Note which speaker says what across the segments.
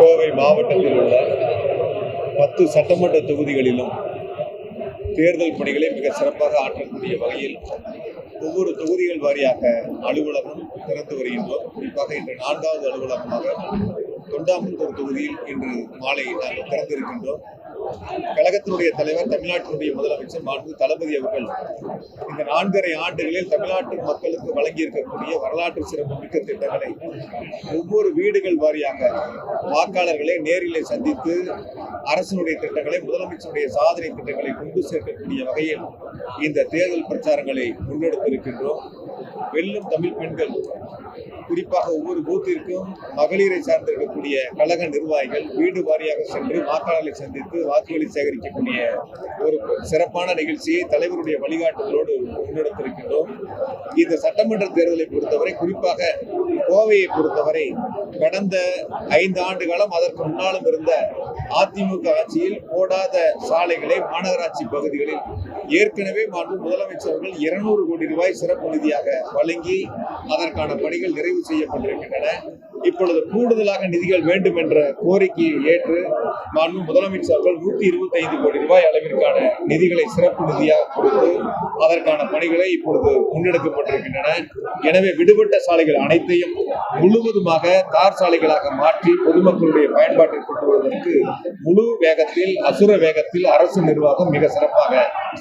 Speaker 1: கோவை மாவட்டத்தில் உள்ள பத்து சட்டமன்ற தொகுதிகளிலும் தேர்தல் பணிகளை மிக சிறப்பாக ஆற்றக்கூடிய வகையில் ஒவ்வொரு தொகுதிகள் வாரியாக அலுவலகம் திறந்து வருகின்றோம். குறிப்பாக இன்று நான்காவது அலுவலகமாக தொண்டாமுத்தூர் தொகுதியில் இன்று மாலை நாங்கள் திறந்திருக்கின்றோம். கழகத்தினுடைய தலைவர் தமிழ்நாட்டினுடைய முதலமைச்சர் மாண்பு தளபதி அவர்கள் இந்த நான்கரை ஆண்டுகளில் தமிழ்நாட்டு மக்களுக்கு வழங்கியிருக்கக்கூடிய வரலாற்று சிறப்பு மிக்க திட்டங்களை ஒவ்வொரு வீடுகள் வாரியாக வாக்காளர்களை நேரிலே சந்தித்து அரசினுடைய திட்டங்களை முதலமைச்சருடைய சாதனை திட்டங்களை கொண்டு சேர்க்கக்கூடிய வகையில் இந்த தேர்தல் பிரச்சாரங்களை முன்னெடுத்திருக்கின்றோம். வெல்லும் தமிழ் பெண்கள் குறிப்பாக ஒவ்வொரு பூத்திற்கும் மகளிரை சார்ந்திருக்கக்கூடிய கழக நிர்வாகிகள் வீடு வாரியாக சென்று வாக்காளர்களை சந்தித்து வாக்குகளை சேகரிக்கக்கூடிய ஒரு சிறப்பான நிகழ்ச்சியை தலைவருடைய வழிகாட்டுதலோடு முன்னெடுத்திருக்கின்றோம். இந்த சட்டமன்ற தேர்தலை பொறுத்தவரை குறிப்பாக கோவையை பொறுத்தவரை கடந்த ஐந்து ஆண்டு காலம் அதற்கு முன்னாலும் இருந்த அதிமுக ஆட்சியில் போடாத சாலைகளை மாநகராட்சி பகுதிகளில் ஏற்கனவே மாண்பு முதலமைச்சர்கள் இருநூறு கோடி ரூபாய் சிறப்பு நிதியாக வழங்கி அதற்கான பணிகள் நிறைவு செய்யப்பட்டிருக்கின்றன. இப்பொழுது கூடுதலாக நிதிகள் வேண்டும் என்ற கோரிக்கையை ஏற்று மாண்பு முதலமைச்சர்கள் நூத்தி இருபத்தி ஐந்து கோடி ரூபாய் அளவிற்கான நிதிகளை சிறப்பு நிதியாக கொடுத்து அதற்கான பணிகளை இப்பொழுது முன்னெடுக்கப்பட்டிருக்கின்றன. எனவே விடுபட்ட சாலைகள் அனைத்தையும் முழுவதுமாக தார் சாலைகளாக மாற்றி பொதுமக்களுடைய பயன்பாட்டில் கொண்டு வருவதற்கு முழு வேகத்தில் அசுர வேகத்தில் அரசு நிர்வாகம் மிக சிறப்பாக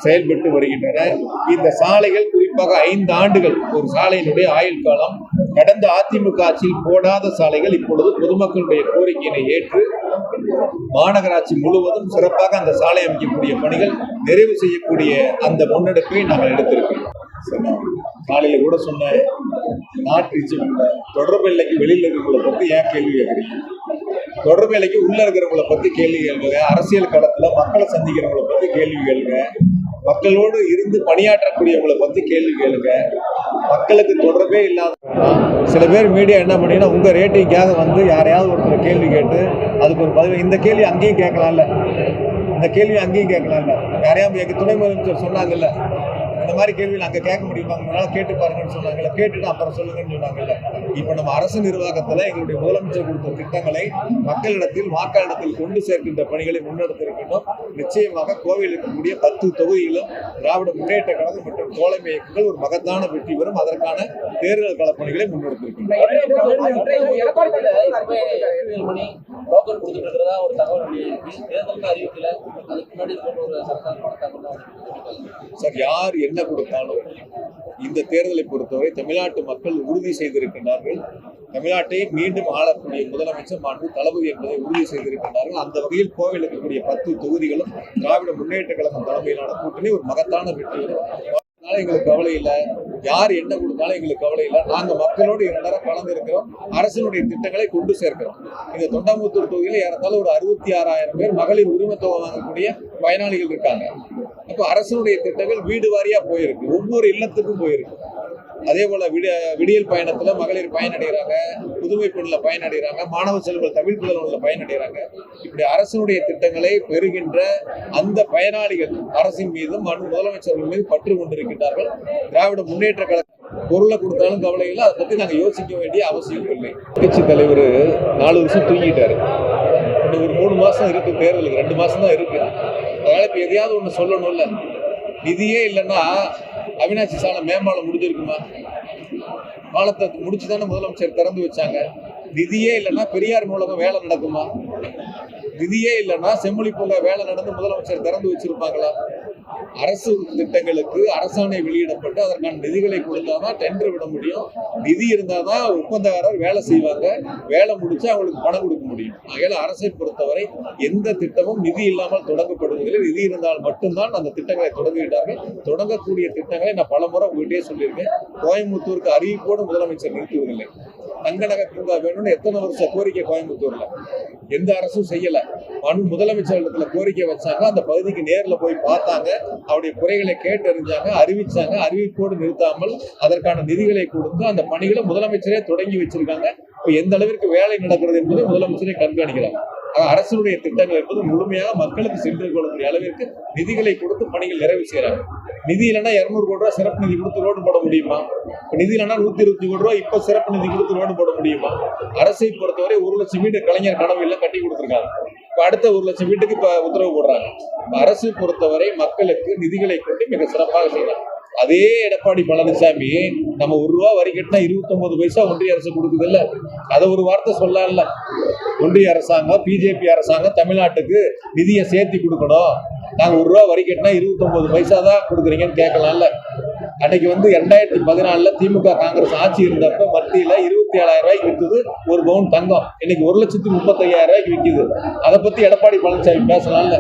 Speaker 1: செயல்பட்டு வருகின்றன. இந்த சாலைகள் குறிப்பாக ஐந்து ஆண்டுகள் ஒரு சாலையினுடைய ஆயுள் காலம் கடந்த அதிமுக ஆட்சியில் போடாத சாலைகள் இப்பொழுது பொதுமக்களுடைய கோரிக்கையினை ஏற்று மாநகராட்சி முழுவதும் சிறப்பாக அந்த சாலை அமைக்கக்கூடிய பணிகள் நிறைவு செய்யக்கூடிய அந்த முன்னெடுப்பை நாங்கள் எடுத்திருக்கிறோம். காலையில் கூட சொன்னேன் நாட்டு தொடர்பு எல்லைக்கு வெளியில் இருக்கிறவங்களை பற்றி ஏன் கேள்வி கேட்குறீங்க? தொடர்பு எல்லைக்கு உள்ள இருக்கிறவங்கள பற்றி கேள்வி கேளுங்க. அரசியல் களத்தில் மக்களை சந்திக்கிறவங்கள பற்றி கேள்வி கேளுங்க. மக்களோடு இருந்து பணியாற்றக்கூடியவங்களை பற்றி கேள்வி கேளுங்க. மக்களுக்கு தொடர்பே இல்லாத சில பேர் மீடியா என்ன பண்ணீங்கன்னா உங்கள் ரேட்டிங்காக வந்து யாரையாவது ஒருத்தர் கேள்வி கேட்டு அதுக்கு ஒரு பதில் இந்த கேள்வி அங்கேயும் கேட்கலாம்ல. இந்த கேள்வி அங்கேயும் கேட்கலாம்ல. யாரையாவது எங்க துணை முதலமைச்சர் சொன்னாங்கல்ல இந்த மாதிரி கேள்விகள் அங்கே கேட்க முடியுமா? கேட்டு பாருங்கன்னு சொன்னாங்கல்ல. கேட்டுட்டு அப்புறம் சொல்லுங்கன்னு சொன்னாங்கல்ல. இப்போ நம்ம அரசு நிர்வாகத்தில் எங்களுடைய முதலமைச்சர் கொடுத்த திட்டங்களை மக்களிடத்தில் வாக்காளரிடத்தில் கொண்டு சேர்க்கின்ற பணிகளை முன்னெடுத்திருக்கின்றோம். நிச்சயமாக கோவையில் இருக்கக்கூடிய பத்து தொகுதியிலும் திராவிட முன்னேற்ற கழகம் மற்றும் தோழமை இயக்கங்கள் ஒரு மகத்தான வெற்றி பெறும். அதற்கான தேர்தல் களப்பணிகளை பணிகளை முன்னெடுத்திருக்கின்றோம்.
Speaker 2: டோக்கன் கொடுத்துட்டு இருக்கிறதா ஒரு தகவல் தேர்தலுக்கு அறிவிக்கல. அதுக்கு முன்னாடி ஒரு
Speaker 1: சார் யார் என்ன கொடுத்தாலும் இந்த தேர்தலை பொறுத்தவரை தமிழ்நாட்டு மக்கள் உறுதி செய்திருக்கின்றார்கள். தமிழ்நாட்டை மீண்டும் ஆளக்கூடிய முதலமைச்சர் மாண்பு தளபதி என்பதை உறுதி செய்திருக்கின்றார்கள். அந்த வகையில் கோவையில் இருக்கக்கூடிய பத்து தொகுதிகளும் திராவிட முன்னேற்ற கழகம் தலைமையிலான கூட்டணி ஒரு மகத்தான வெற்றி அதனால எங்களுக்கு கவலை இல்லை. யார் என்ன கொடுத்தாலும் எங்களுக்கு கவலை இல்லை. நாங்க மக்களோடு இரண்டரை கலந்து இருக்கிறோம். அரசினுடைய திட்டங்களை கொண்டு சேர்க்கிறோம். இந்த தொண்டாமுத்தூர் தொகுதியில் ஏறத்தாலும் ஒரு அறுபத்தி ஆறாயிரம் பேர் மகளிர் உரிமை தொகை வாங்கக்கூடிய பயனாளிகள் இருக்காங்க. அப்போ அரசினுடைய திட்டங்கள் வீடு வாரியா போயிருக்கு. ஒவ்வொரு இல்லத்துக்கும் போயிருக்கு. அதே போல விட விடியல் பயணத்துல மகளிர் பயனடைகிறாங்க புதுமை பெண்ல பயனடைகிறாங்க மாணவ செல்வங்கள் தமிழ் புதல்வன்ல பயனடைகிறாங்க இப்படி அரசினுடைய திட்டங்களை பெறுகின்ற அந்த பயனாளிகள் அரசின் மீதும் மனு முதலமைச்சர்கள் மீது பற்று கொண்டிருக்கின்றார்கள். திராவிட முன்னேற்ற கழக பொருளை கொடுத்தாலும் கவலை இல்லை. அதை பத்தி நாங்க யோசிக்க வேண்டிய அவசியம் இல்லை. கட்சி தலைவர் நாலு வருஷம் தூங்கிட்டாரு. இன்னும் ஒரு மூணு மாசம் இருக்கு தேர்தலுக்கு. ரெண்டு மாசம் தான் இருக்கு. அதனால இப்ப எதையாவது ஒண்ணு சொல்லணும்ல. நிதியே இல்லைன்னா அவினாசி சாலை மேம்பாலம் முடிஞ்சிருக்குமா? பாலத்தை முடிச்சு தானே முதலமைச்சர் திறந்து வச்சாங்க. நிதியே இல்லைன்னா பெரியார் நூலகம் வேலை நடக்குமா? நிதியே இல்லைன்னா செம்மொழி பூங்கா வேலை நடந்து முதலமைச்சர் திறந்து வச்சிருப்பாங்களா? அரசு திட்டங்களுக்கு அரசாணை வெளியிடப்பட்டு அதற்கான நிதிகளை கொடுத்தாதான் டெண்டர் விட முடியும். நிதி இருந்தால் தான் ஒப்பந்தக்காரர் வேலை செய்வாங்க. வேலை முடிச்சு அவங்களுக்கு பணம் கொடுக்க முடியும். ஆகையால அரசை பொறுத்தவரை எந்த திட்டமும் நிதி இல்லாமல் தொடங்கப்படுவதில்லை. நிதி இருந்தால் மட்டும்தான் அந்த திட்டங்களை தொடங்குகிறார்கள் தொடங்கக்கூடிய திட்டங்களை நான் பலமுறை உங்கள்கிட்டயே சொல்லியிருக்கேன். கோயம்புத்தூருக்கு அறிவிப்போடு முதலமைச்சர் நிறுத்துவதில்லை. தங்கநகர் பூங்கா வேணும்னு எத்தனை வருஷம் கோரிக்கை கோயம்புத்தூர்ல? எந்த அரசும் செய்யல. மனு முதலமைச்சர் இடத்துல கோரிக்கை வச்சாங்க. அந்த பகுதிக்கு நேர்ல போய் பார்த்தாங்க. அவருடைய குறைகளை கேட்டறிஞ்சாங்க அறிவிச்சாங்க. அறிவிப்போடு நிறுத்தாமல் அதற்கான நிதிகளை கொடுத்து அந்த பணிகளை முதலமைச்சரே தொடங்கி வச்சிருக்காங்க. இப்போ எந்த அளவிற்கு வேலை நடக்கிறது என்பதை முதலமைச்சரே கண்காணிக்கிறாங்க. அரசுடைய திட்டங்கள் என்பது முழுமையாக மக்களுக்கு சென்று கொள்ளக்கூடிய அளவிற்கு நிதிகளை கொடுத்து பணிகள் நிறைவு செய்யறாங்க. நிதி இல்லைன்னா இருநூறு கோடி ரூபா சிறப்பு நிதி கொடுத்து ரோடு போட முடியுமா? இப்போ நிதி இல்லைன்னா நூத்தி இருபத்தி கோடி ரூபா இப்போ சிறப்பு நிதி கொடுத்து ரோடு போட முடியுமா? அரசை பொறுத்தவரை ஒரு லட்சம் வீடு கலைஞர் கனவு இல்ல கட்டி கொடுத்துருக்காங்க. இப்ப அடுத்த ஒரு லட்சம் வீட்டுக்கு இப்போ உத்தரவு போடுறாங்க. அரசு பொறுத்தவரை மக்களுக்கு நிதிகளை கொண்டு மிக சிறப்பாக செய்யறாங்க அதே எடப்பாடி பழனிசாமி நம்ம ஒரு ரூபா வரி கட்டினா இருபத்தொன்பது பைசா ஒன்றிய அரசு கொடுக்குது இல்ல அதை ஒரு வார்த்தை சொல்லல ஒன்றிய அரசாங்கம் பிஜேபி அரசாங்கம் தமிழ்நாட்டுக்கு நிதியை சேர்த்தி கொடுக்கணும். நாங்க ஒரு ரூபா வரி கட்டினா இருபத்தொன்பது பைசா தான் கொடுக்குறீங்கன்னு கேட்கலாம்ல. அன்னைக்கு வந்து ரெண்டாயிரத்தி பதினாலுல திமுக காங்கிரஸ் ஆட்சி இருந்தப்ப மத்தியில இருபத்தி ஏழாயிரம் ரூபாய்க்கு விற்றது ஒரு பவுன் தங்கம். இன்னைக்கு ஒரு லட்சத்தி முப்பத்தையாயிரம் ரூபாய்க்கு விற்கிது அதை பத்தி எடப்பாடி பழனிசாமி பேசலாம்ல.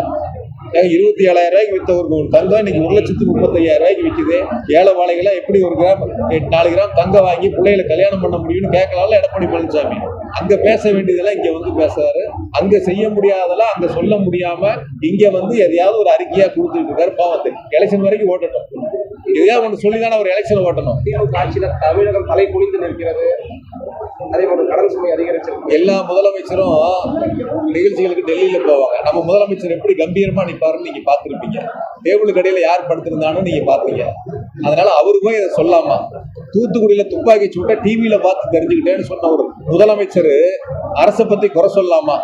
Speaker 1: இருபத்தி ஏழாயிரம் ரூபாய்க்கு வித்த ஒரு தங்கம் இன்னைக்கு ஒரு லட்சத்து முப்பத்தையாயிரம் ரூபாய்க்கு விற்கிது ஏழை வாழைகளை எப்படி ஒரு கிராம் நாலு கிராம் தங்கம் வாங்கி பிள்ளைகளை கல்யாணம் பண்ண முடியும்னு கேட்கலாம்ல எடப்பாடி பழனிசாமி. அங்க பேச வேண்டியதெல்லாம் இங்க வந்து பேசுறாரு. அங்க செய்ய முடியாதெல்லாம் அங்க சொல்ல முடியாம இங்க வந்து எதையாவது ஒரு அறிக்கையா கொடுத்துட்டு இருக்காரு பாவத்துக்கு எலெக்ஷன் வரைக்கும் ஓட்டட்டும். எதையாவது ஒன்று சொல்லி தானே ஒரு எலெக்ஷன் ஓட்டணும்.
Speaker 3: திமுக தமிழகம் தலை குனிந்து நிற்கிறது. அதே போல கடன் சுமை அதிகரிச்சிருக்கு.
Speaker 1: எல்லா முதலமைச்சரும் நிகழ்ச்சிகளுக்கு டெல்லியில போவாங்க. நம்ம முதலமைச்சர் எப்படி கம்பீரமா நிப்பாருன்னு நீங்க பார்த்திருப்பீங்க. டேபிளுக்கு அடியில யார் படுத்திருந்தானு நீங்க பாத்தீங்க அதனால அவருக்கும் இதை சொல்லாமா தூத்துக்குடியில துப்பாக்கி சூட்ட டிவியில பார்த்து தெரிஞ்சுக்கிட்டேன்னு சொன்ன ஒரு முதலமைச்சர் அரசை பத்தி குறை சொல்லலாமா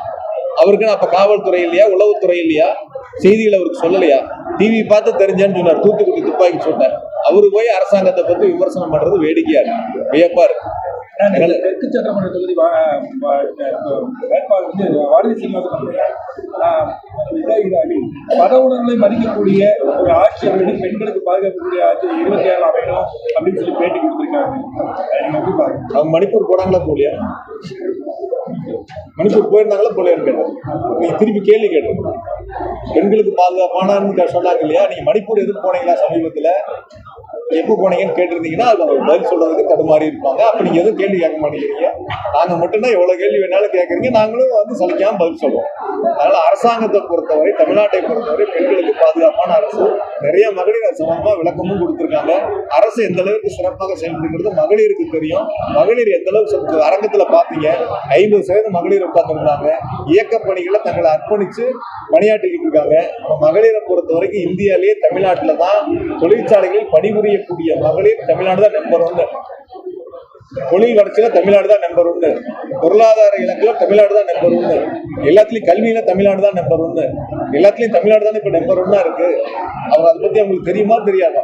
Speaker 1: அவருக்கு அப்ப காவல்துறை இல்லையா உளவுத்துறை இல்லையா செய்திகள் அவருக்கு சொல்லலையா டிவி பார்த்து தெரிஞ்சேன்னு சொன்னார் தூத்துக்குடி துப்பாக்கி சூட்ட. அவரு போய் அரசாங்கத்தை பத்தி விமர்சனம் பண்றது வேடிக்கையா இருக்கு. வியப்பா இருக்கு.
Speaker 4: தெற்கு சட்டமன்ற தொகுதி வேட்பாளர் வந்து வாரதி சீனிவாசன் மத உணர்வுகளை மதிக்கக்கூடிய ஒரு ஆட்சி அப்படின்னு பெண்களுக்கு பாதுகாக்கக்கூடிய ஆட்சி இருபத்தி ஏழு அமையணும் அப்படின்னு சொல்லி பேட்டி கொடுத்துருக்காங்க.
Speaker 1: அவங்க மணிப்பூர் போனாங்களா போலியா மணிப்பூர் போயிருந்தாங்களா போலியா கேட்டேன். நீங்க திருப்பி கேள்வி கேட்டோம் பெண்களுக்கு பாதுகாப்பானு சொன்னாங்க இல்லையா? நீங்க மணிப்பூர் எதுக்கு போனீங்களா சமீபத்துல? எப்போ போனீங்கன்னு கேட்டிருந்தீங்கன்னா அது பதில் சொல்றதுக்கு தடுமாறி இருப்பாங்க. அப்ப நீங்க எதுவும் கேள்வி கேட்க மாட்டேங்கிறீங்க. நாங்க மட்டும்தான் எவ்வளவு கேள்வி வேணாலும் கேட்கறீங்க. நாங்களும் வந்து சலிக்காம பதில் சொல்லுவோம். அதனால அரசாங்கத்தை பொறுத்தவரை தமிழ்நாட்டை பொறுத்தவரை பெண்களுக்கு பாதுகாப்பான அரசு நிறைய மகளிர் அது சம்பந்தமா விளக்கமும் கொடுத்திருக்காங்க. அரசு எந்த அளவுக்கு சிறப்பாக செயல்படுகிறது? மகளிருக்கு தெரியும். மகளிர் எந்த அளவுக்கு அரங்கத்துல பாத்தீங்க ஐம்பது சதவீதம் மகளிர் உட்கார்ந்துருந்தாங்க. இயக்க பணிகளை தங்களை அர்ப்பணிச்சு பணியாற்றிக்கிட்டு இருக்காங்க. மகளிரை பொறுத்த வரைக்கும் இந்தியாலேயே தமிழ்நாட்டில் தான் தொழிற்சாலைகளில் பணிபுரியக்கூடிய மகளிர் தமிழ்நாடு தான் நம்பர் ஒன்று தொழில் வளர்ச்சியில தமிழ்நாடு தான் நம்பர் ஒன்று பொருளாதார இலக்குல தமிழ்நாடு தான் நம்பர் ஒன்று எல்லாத்துலயும் கல்வியில தமிழ்நாடு தான் நம்பர் ஒன்று எல்லாத்துலயும் தமிழ்நாடு தான் இப்ப நம்பர் ஒன்னா இருக்கு? அவங்க அதை பத்தி அவங்களுக்கு தெரியுமா? தெரியாதா?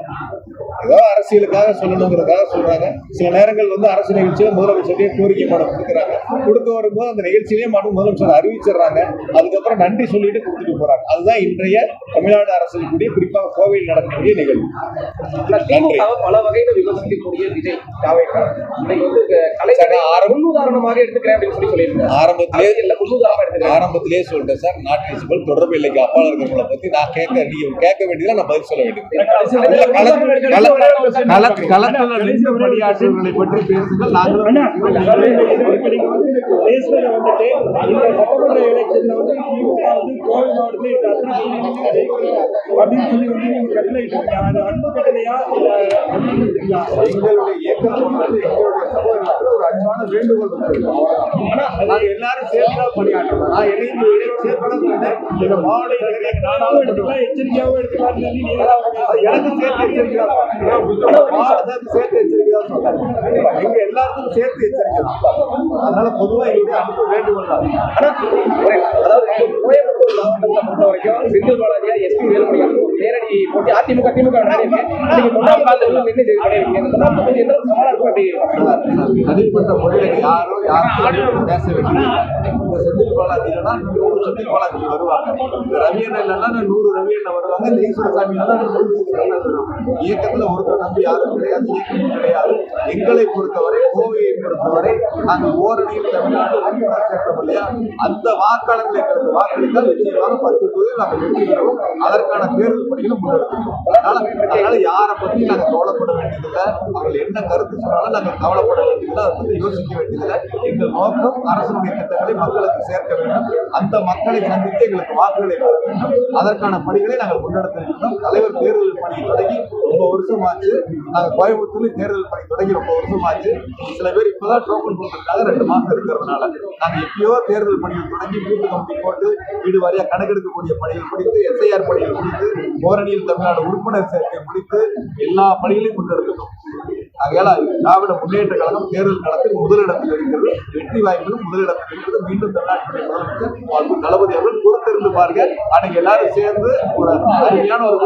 Speaker 1: ஏதோ அரசியலுக்காக சொல்லணுங்கிறதுக்காக சொல்றாங்க. சில நேரங்கள் வந்து அரசு நிகழ்ச்சியில முதலமைச்சரே கோரிக்கை மனு கொடுக்குறாங்க. கொடுக்க வரும்போது அந்த நிகழ்ச்சியிலேயே மனு முதலமைச்சர் அறிவிச்சிடுறாங்க. அதுக்கப்புறம் நன்றி சொல்லிட்டு கொடுத்துட்டு போறாங்க. அதுதான் இன்றைய தமிழ்நாடு அரசில் கூடிய குறிப்பாக கோவையில் நடக்கக்கூடிய நிகழ்வு.
Speaker 3: பல வகையில விமர்சிக்கக்கூடிய விஜய் எடுத்துக்கிறேன் அப்படின்னு சொல்லி
Speaker 1: ஆரம்பத்திலே
Speaker 3: அரசியல்ல முன்னுதாரணமா எடுத்துக்கிறேன்.
Speaker 1: ஆரம்பத்திலே சொல்லிட்டேன் சார். நாட் விசிபிள் தொடர்பு இல்லைக்கு அப்பால இருக்கிறவங்களை பத்தி நான் கேட்க நீங்க கேட்க வேண்டியதை நான் பதில் சொல்ல வேண்டியது இல்ல, களத்துல நின்று பற்றி பேசுங்கள்
Speaker 4: நாங்கள் வந்துட்டு வந்து அப்படின்னு சொல்லி அன்பு
Speaker 1: எங்களுடைய வேண்டுகோள் எல்லாரும் சேர்ந்து பணியாற்றணும் நான் இணைந்து சேர்த்து சேர்க்கணும் மாவட்ட
Speaker 4: எடுத்துக்கலாம்
Speaker 1: எனக்கு சேர்த்து எச்சரிக்கை சேர்த்து எச்சரிக்கை தான் எங்க எல்லாத்துக்கும் சேர்த்து எச்சரிக்கை அதனால பொதுவா எங்களுடைய அன்பு வேண்டுகோள்
Speaker 3: அதாவது கோயம்புத்தூர் மாவட்டத்தை பொறுத்த வரைக்கும் செந்தில் பாலாஜியா எஸ்பி வேலுமணி நேரடி போட்டி அதிமுக திமுக
Speaker 1: தனிப்பட்ட முறையில யாரோ யாரும் பேச வேண்டியது செந்தில் பாலாஜி இல்லைன்னா நூறு செந்தில் பாலாஜி வருவாங்க ரவி அண்ணன் இல்லைன்னா நூறு ரவி அண்ணன் வருவாங்க இந்த நூறு வருவாங்க இயக்கத்துல ஒருத்தர் நம்பி யாரும் கிடையாது கிடையாது. எங்களை பொறுத்தவரை பொறுத்தவரை நாங்கள் ஓரணியில் தமிழ்நாடு ஒன்றாக இல்லையா அந்த வாக்காளர்களை எங்களுக்கு வாக்களித்தால் நிச்சயமாக பத்து தொகுதியில் நாங்கள் வெற்றி பெறுவோம் அதற்கான தேர்தல் பணிகளும் முன்னெடுக்கிறோம் அதனால அதனால யாரை பத்தி நாங்கள் கவலைப்பட வேண்டியதில்லை அவர்கள் என்ன கருத்து சொன்னாலும் நாங்கள் கவலைப்பட வேண்டியதில்லை அதை பற்றி யோசிக்க வேண்டியதில்லை. எங்கள் நோக்கம் அரசுடைய திட்டங்களை மக்களுக்கு சேர்க்க வேண்டும். அந்த மக்களை சந்தித்து எங்களுக்கு வாக்குகளை பெற வேண்டும். அதற்கான பணிகளை நாங்கள் முன்னெடுத்து வேண்டும். தலைவர் தேர்தல் பணியை தொடங்கி ரொம்ப வருஷமாச்சு. நாங்கள் கோயம்புத்தூர்ல தேர்தல் பணி தொடங்கி ரொம்ப வருஷமாச்சு. சில பேர் இப்போதான் டோக்கன் கொடுக்கறதுக்காக ரெண்டு மாசம் இருக்கிறதுனால. நாங்க எப்பயோ தேர்தல் பணிகள் தொடங்கி பூத்து கமிட்டி போட்டு வீடு வாரியா கணக்கெடுக்கக்கூடிய பணிகள் முடித்து எஸ்ஐஆர் பணிகள் முடித்து ஓரணியில் தமிழ்நாடு உறுப்பினர் சேர்க்கை முடித்து எல்லா பணிகளையும் முன்னெடுத்துட்டோம் ஆகையால திராவிட முன்னேற்ற கழகம் தேர்தல் களத்தில் முதலிடத்தில் இருக்கிறது வெற்றி வாய்ப்பிலும் முதலிடத்தில் இருக்கிறது. மீண்டும் தமிழ்நாட்டினுடைய முதலமைச்சர் தளபதி அவர்கள் பொறுத்திருந்து பாருங்க. அன்னைக்கு எல்லாரும் சேர்ந்து ஒரு அருமையான ஒரு